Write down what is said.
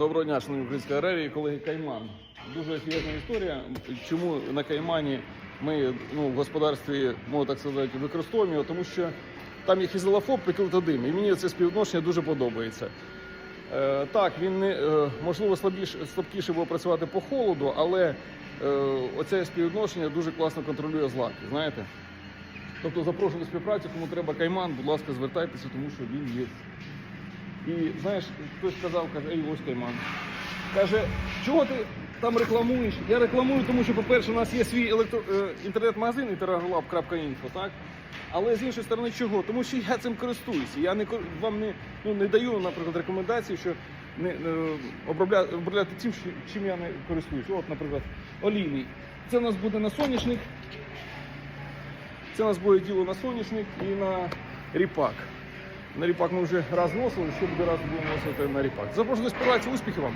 Доброго дня, шановні українські аграрії, колеги Кайман. Дуже ефірна історія. Чому на Каймані ми ну, в господарстві, можна так сказати, використовуємо його, тому що там є хізелофоб клетодим, і мені це співвідношення дуже подобається. Е, так, він не е, можливо слабіше, слабкіше буде працювати по холоду, але е, оце співвідношення дуже класно контролює злаки. Знаєте? Тобто запрошую до співпраці, кому треба кайман, будь ласка, звертайтеся, тому що він є. І знаєш, хтось сказав, каже, ей, ось кайман. Каже, чого ти там рекламуєш? Я рекламую, тому що, по-перше, у нас є свій електро... е, інтернет-магазин interagolab.info, так? Але з іншої сторони, чого? Тому що я цим користуюся. Я не вам не, ну, не даю, наприклад, рекомендації, що не, е, обробля... обробляти тим, чим я не користуюся. От, наприклад, олійний. Це у нас буде на соняшник. Це у нас буде діло на соняшник і на ріпак. На ріпак ми вже раз носили, що буде раз будемо носити на ріпак. Запрошую до співпраці, вам!